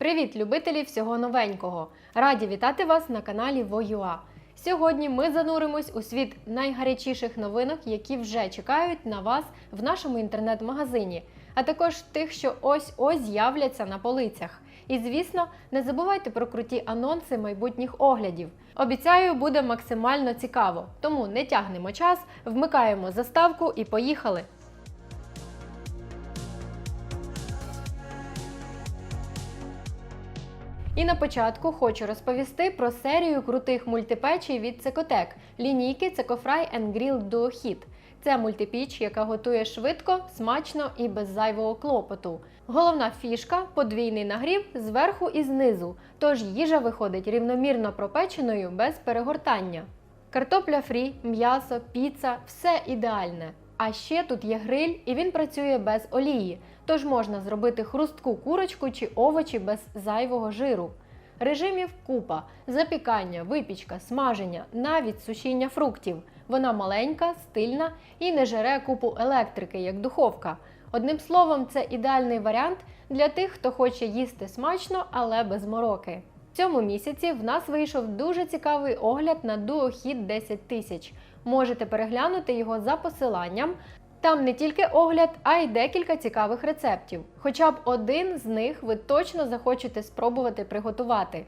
Привіт, любителі всього новенького! Раді вітати вас на каналі Воюа. Сьогодні ми зануримось у світ найгарячіших новинок, які вже чекають на вас в нашому інтернет-магазині, а також тих, що ось ось з'являться на полицях. І звісно, не забувайте про круті анонси майбутніх оглядів. Обіцяю, буде максимально цікаво. Тому не тягнемо час, вмикаємо заставку і поїхали. І на початку хочу розповісти про серію крутих мультипечей від Цекотек лінійки Цекофрай Grill Duo Hit. Це мультипіч, яка готує швидко, смачно і без зайвого клопоту. Головна фішка подвійний нагрів зверху і знизу, тож їжа виходить рівномірно пропеченою без перегортання. Картопля фрі, м'ясо, піца все ідеальне. А ще тут є гриль, і він працює без олії, тож можна зробити хрустку курочку чи овочі без зайвого жиру. Режимів купа: запікання, випічка, смаження, навіть сушіння фруктів. Вона маленька, стильна і не жере купу електрики, як духовка. Одним словом, це ідеальний варіант для тих, хто хоче їсти смачно, але без мороки. В цьому місяці в нас вийшов дуже цікавий огляд на DuoHit 10 тисяч. Можете переглянути його за посиланням. Там не тільки огляд, а й декілька цікавих рецептів. Хоча б один з них ви точно захочете спробувати приготувати.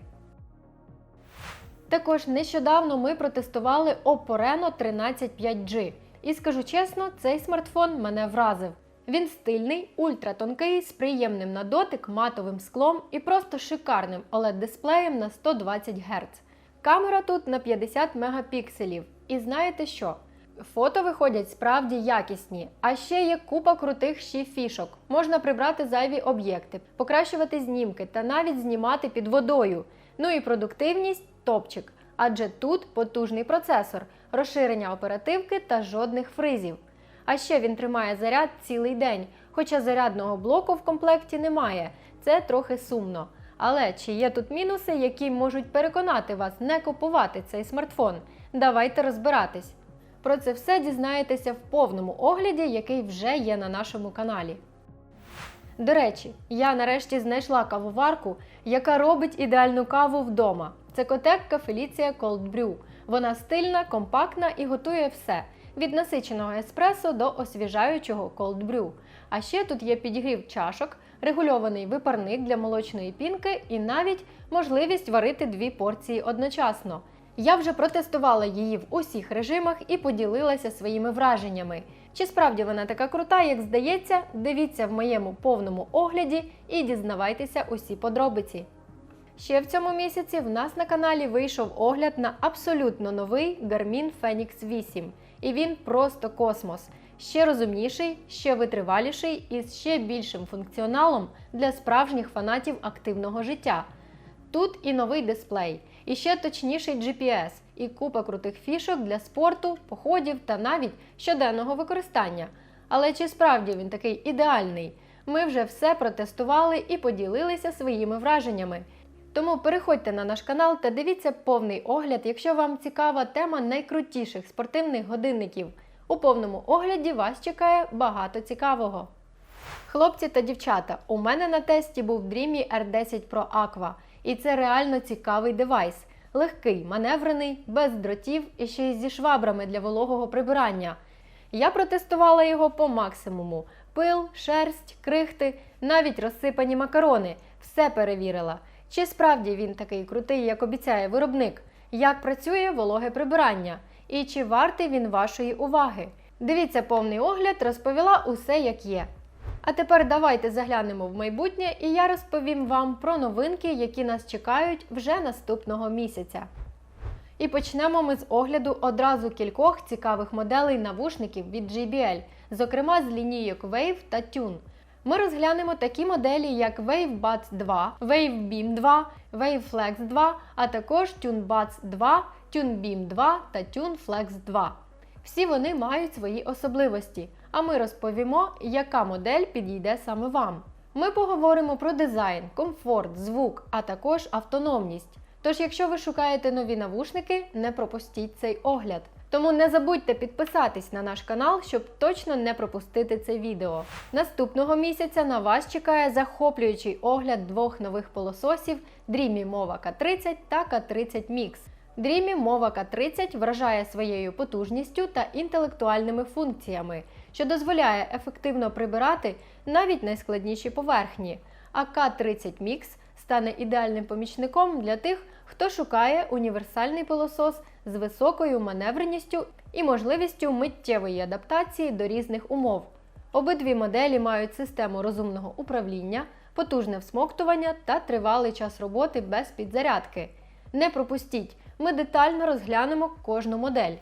Також нещодавно ми протестували Oppo Reno 13 5G. І скажу чесно, цей смартфон мене вразив. Він стильний, ультратонкий, з приємним на дотик, матовим склом і просто шикарним OLED-дисплеєм на 120 Гц. Камера тут на 50 мегапікселів. І знаєте що? Фото виходять справді якісні, а ще є купа крутих ще фішок. Можна прибрати зайві об'єкти, покращувати знімки та навіть знімати під водою. Ну і продуктивність топчик. Адже тут потужний процесор, розширення оперативки та жодних фризів. А ще він тримає заряд цілий день, хоча зарядного блоку в комплекті немає. Це трохи сумно. Але чи є тут мінуси, які можуть переконати вас не купувати цей смартфон? Давайте розбиратись. Про це все дізнаєтеся в повному огляді, який вже є на нашому каналі. До речі, я нарешті знайшла кавоварку, яка робить ідеальну каву вдома. Це котекка Феліція Cold Brew. Вона стильна, компактна і готує все від насиченого еспресо до освіжаючого Cold Brew. А ще тут є підігрів чашок, регульований випарник для молочної пінки і навіть можливість варити дві порції одночасно. Я вже протестувала її в усіх режимах і поділилася своїми враженнями. Чи справді вона така крута, як здається, дивіться в моєму повному огляді і дізнавайтеся усі подробиці. Ще в цьому місяці в нас на каналі вийшов огляд на абсолютно новий Garmin Fenix 8. І він просто космос. Ще розумніший, ще витриваліший і з ще більшим функціоналом для справжніх фанатів активного життя. Тут і новий дисплей, і ще точніший GPS, і купа крутих фішок для спорту, походів та навіть щоденного використання. Але чи справді він такий ідеальний? Ми вже все протестували і поділилися своїми враженнями. Тому переходьте на наш канал та дивіться повний огляд, якщо вам цікава тема найкрутіших спортивних годинників. У повному огляді вас чекає багато цікавого. Хлопці та дівчата, у мене на тесті був Dreamy R10 Pro Aqua. І це реально цікавий девайс. Легкий, маневрений, без дротів і ще й зі швабрами для вологого прибирання. Я протестувала його по максимуму: пил, шерсть, крихти, навіть розсипані макарони. Все перевірила. Чи справді він такий крутий, як обіцяє виробник? Як працює вологе прибирання? І чи вартий він вашої уваги? Дивіться повний огляд, розповіла усе як є. А тепер давайте заглянемо в майбутнє, і я розповім вам про новинки, які нас чекають вже наступного місяця. І почнемо ми з огляду одразу кількох цікавих моделей навушників від JBL, зокрема з лінійок Wave та Tune. Ми розглянемо такі моделі, як Wave Buds 2, Wave Beam 2, Wave Flex 2, а також Tune Buds 2, Tune Beam 2 та Tune Flex 2. Всі вони мають свої особливості, а ми розповімо, яка модель підійде саме вам. Ми поговоримо про дизайн, комфорт, звук, а також автономність. Тож, якщо ви шукаєте нові навушники, не пропустіть цей огляд. Тому не забудьте підписатись на наш канал, щоб точно не пропустити це відео. Наступного місяця на вас чекає захоплюючий огляд двох нових пилососів Dreamy Mova K30 та K30 Mix. Dreamy Mova K30 вражає своєю потужністю та інтелектуальними функціями, що дозволяє ефективно прибирати навіть найскладніші поверхні. А К30 Mix стане ідеальним помічником для тих, хто шукає універсальний пилосос з високою маневреністю і можливістю миттєвої адаптації до різних умов. Обидві моделі мають систему розумного управління, потужне всмоктування та тривалий час роботи без підзарядки. Не пропустіть, ми детально розглянемо кожну модель.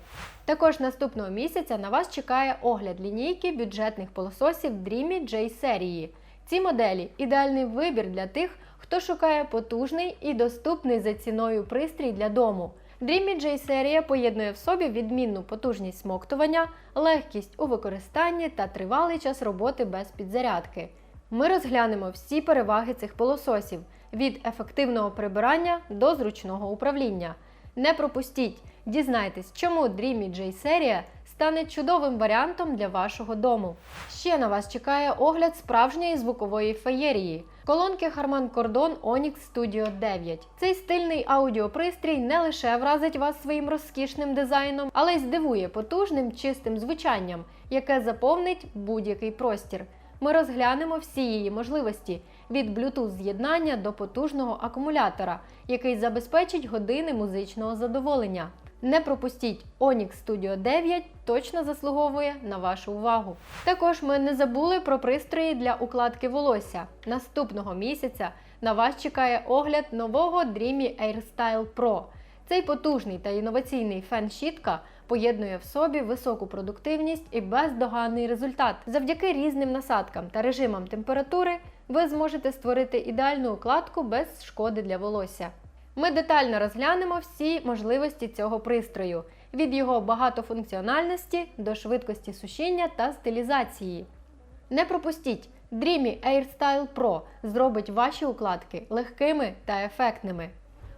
Також наступного місяця на вас чекає огляд лінійки бюджетних пилососів Dreamy J серії. Ці моделі ідеальний вибір для тих, хто шукає потужний і доступний за ціною пристрій для дому. Dreamy J серія поєднує в собі відмінну потужність смоктування, легкість у використанні та тривалий час роботи без підзарядки. Ми розглянемо всі переваги цих пилососів від ефективного прибирання до зручного управління. Не пропустіть, дізнайтесь, чому Dreamy J серія стане чудовим варіантом для вашого дому. Ще на вас чекає огляд справжньої звукової феєрії. Колонки Harman Kardon Onyx Studio 9. Цей стильний аудіопристрій не лише вразить вас своїм розкішним дизайном, але й здивує потужним чистим звучанням, яке заповнить будь-який простір. Ми розглянемо всі її можливості від Bluetooth з'єднання до потужного акумулятора, який забезпечить години музичного задоволення. Не пропустіть Onyx Studio 9 точно заслуговує на вашу увагу. Також ми не забули про пристрої для укладки волосся. Наступного місяця на вас чекає огляд нового Dreamy AirStyle Pro. Цей потужний та інноваційний фен-щітка поєднує в собі високу продуктивність і бездоганний результат. Завдяки різним насадкам та режимам температури ви зможете створити ідеальну укладку без шкоди для волосся. Ми детально розглянемо всі можливості цього пристрою від його багатофункціональності до швидкості сушіння та стилізації. Не пропустіть! Dreamy AirStyle Pro зробить ваші укладки легкими та ефектними.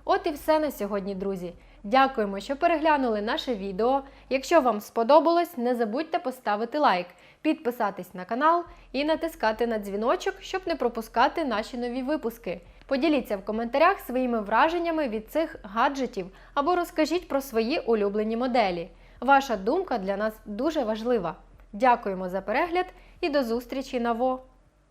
От і все на сьогодні, друзі. Дякуємо, що переглянули наше відео. Якщо вам сподобалось, не забудьте поставити лайк, підписатись на канал і натискати на дзвіночок, щоб не пропускати наші нові випуски. Поділіться в коментарях своїми враженнями від цих гаджетів або розкажіть про свої улюблені моделі. Ваша думка для нас дуже важлива. Дякуємо за перегляд і до зустрічі на ВО!